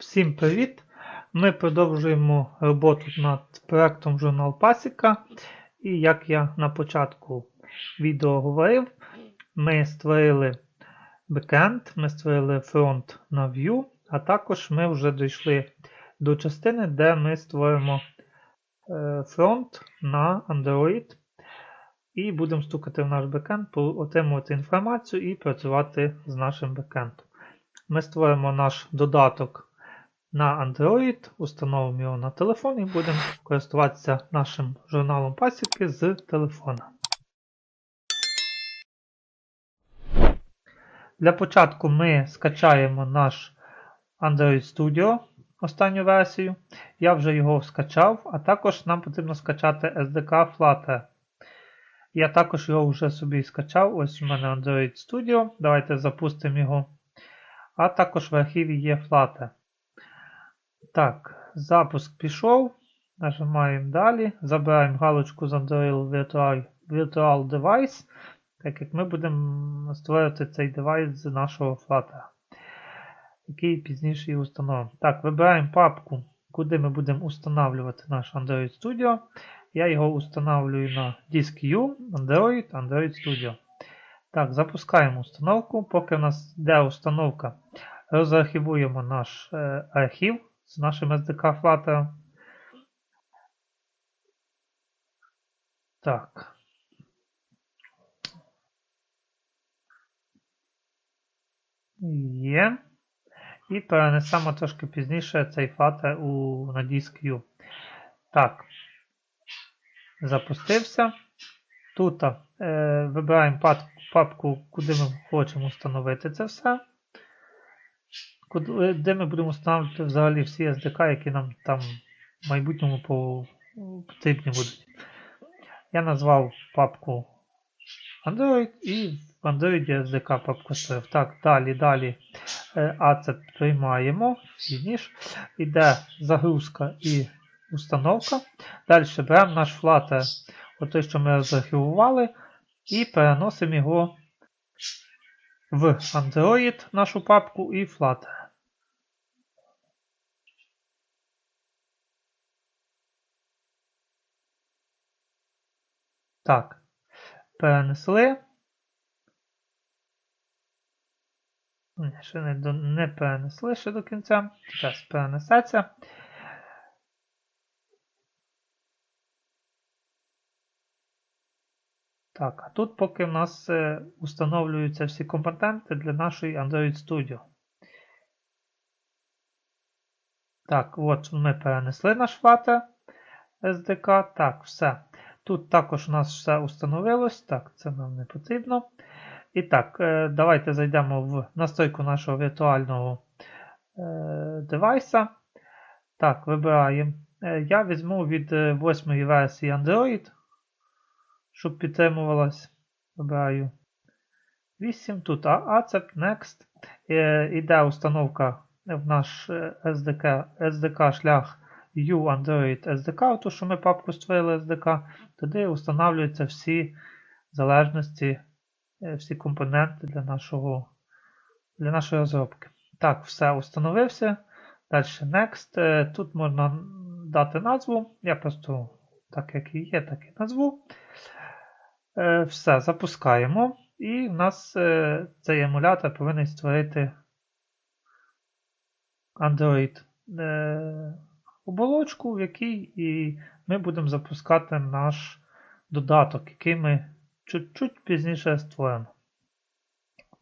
Всім привіт! Ми продовжуємо роботу над проектом журнал Пасіка. І як я на початку відео говорив, ми створили бекенд, ми створили фронт на Vue, а також ми вже дійшли до частини, де ми створимо е, фронт на Android. І будемо стукати в наш бекенд, отримувати інформацію і працювати з нашим бекендом. Ми створимо наш додаток на Android, установимо його на телефон і будемо користуватися нашим журналом пасіки з телефона. Для початку ми скачаємо наш Android Studio, останню версію. Я вже його скачав, а також нам потрібно скачати SDK Flutter. Я також його вже собі скачав. Ось у мене Android Studio. Давайте запустимо його. А також в архіві є Flutter. Так, запуск пішов. Нажимаємо далі. Забираємо галочку з Android Virtual, Virtual Device, так як ми будемо створювати цей девайс з нашого Flutter, який пізніше і установимо. Так, вибираємо папку, куди ми будемо установлювати наш Android Studio. Я його установлюю на диск U, Android, Android Studio. Так, запускаємо установку. Поки в нас йде установка, розархівуємо наш е, архів з нашим SDK Flutter. Так. Є. І перенесемо трошки пізніше цей Flutter у, на диск U. Так. Запустився. Тут е, вибираємо папку, куди ми хочемо встановити це все. Куди, де ми будемо встановлювати взагалі всі SDK, які нам там в майбутньому потрібні будуть. Я назвав папку Android і в Android SDK папку створив. Так, далі, далі. А це приймаємо. Фініш. Іде загрузка і установка. Далі беремо наш Flutter, той, що ми заархівували, і переносимо його в Android, нашу папку і Flutter. Так, перенесли. Ще не, не перенесли ще до кінця. Зараз перенесеться. Так, а тут поки в нас е, установлюються всі компоненти для нашої Android Studio. Так, от ми перенесли наш Flutter SDK. Так, все. Тут також у нас все установилось. Так, це нам не потрібно. І так, е, давайте зайдемо в настройку нашого віртуального е, девайса. Так, вибираємо. Я візьму від 8 версії Android щоб підтримувалась. Вибираю 8. Тут ACEP, Next. Іде установка в наш SDK SDK шлях U Android SDK, то що ми папку створили SDK, туди встановлюються всі залежності, всі компоненти для нашого, для нашої розробки. Так, все установився. Далі Next. Тут можна дати назву. Я просто, так як і є, так і назву. Е, все, запускаємо. І в нас е, цей емулятор повинен створити Android е, оболочку, в якій і ми будемо запускати наш додаток, який ми чуть-чуть пізніше створимо.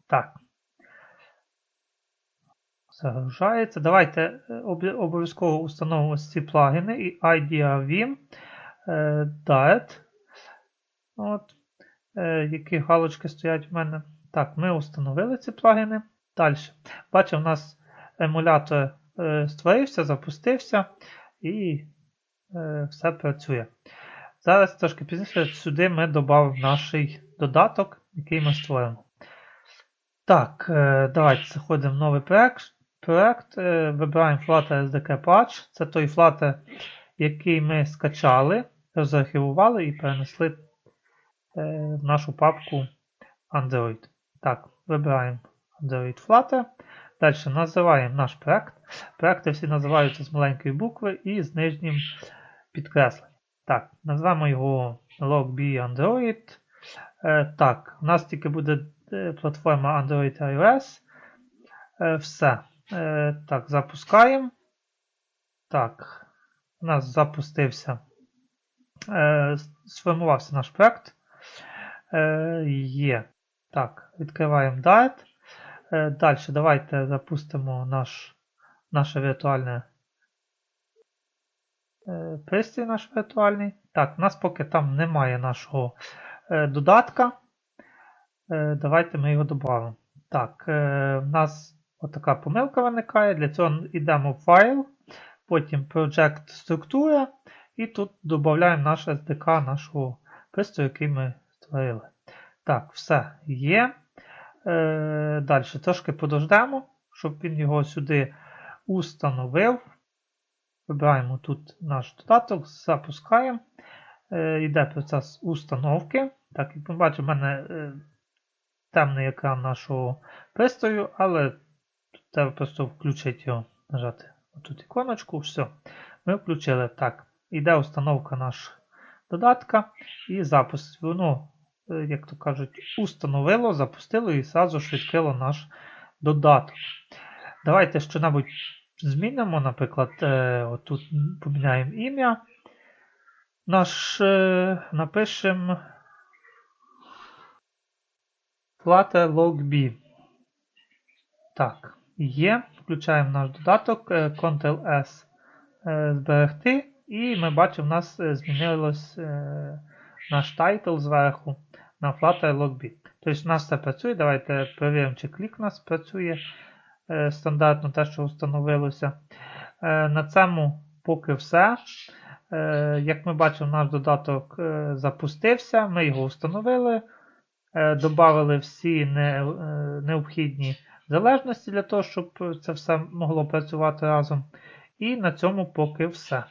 Так. Загружається. Давайте обов'язково установимо ці плагіни і IDRVim, Diet. От. Е, які галочки стоять в мене. Так, ми встановили ці плагіни. Далі. Бачимо, у нас емулятор е, створився, запустився і е, все працює. Зараз трошки пізніше сюди ми додамо наш додаток, який ми створимо. Так, давайте заходимо в новий проект. проект вибираємо Flutter SDK Patch. Це той Flutter, який ми скачали, розархівували і перенесли в е, нашу папку Android. Так, вибираємо Android Flutter. Далі називаємо наш проект. Проекти всі називаються з маленької букви і з нижнім підкресленням. Так, назвемо його LogB Android. Е, так, у нас тільки буде е, платформа Android iOS. Все. Так, запускаємо. Так, у нас запустився. Сформувався наш проект. Е, є. Так, відкриваємо Dart. Е, далі давайте запустимо наш, наше віртуальне е, пристрій наш віртуальний. Так, у нас поки там немає нашого додатка. Давайте ми його додамо. Так, е, у нас отака помилка виникає. Для цього йдемо в файл, потім Project структура, і тут додаємо наш SDK нашого пристрою, який ми створили. Так, все є. Е, далі трошки подождемо, щоб він його сюди установив. Вибираємо тут наш додаток, запускаємо. Е, процес установки. Так, як ми бачимо, в мене е, темний екран нашого пристрою, але треба просто включити його, нажати отут іконочку, все. Ми включили. Так, йде установка нашого додатка і запуск. Воно, е, як то кажуть, установило, запустило і зразу ж наш додаток. Давайте що-небудь змінимо, наприклад, е, отут поміняємо ім'я. Наш е, напишемо Flutter LogB. Так, є. Включаємо наш додаток, е, Ctrl-S е, зберегти. І ми бачимо, в нас е, змінилось е, наш тайтл зверху на Flutter LogB. Тобто у нас це працює. Давайте перевіримо, чи клік у нас працює е, стандартно, те, що встановилося. Е, На цьому поки все. Е, Як ми бачимо, наш додаток запустився, ми його встановили, додали всі необхідні залежності для того, щоб це все могло працювати разом. І на цьому поки все.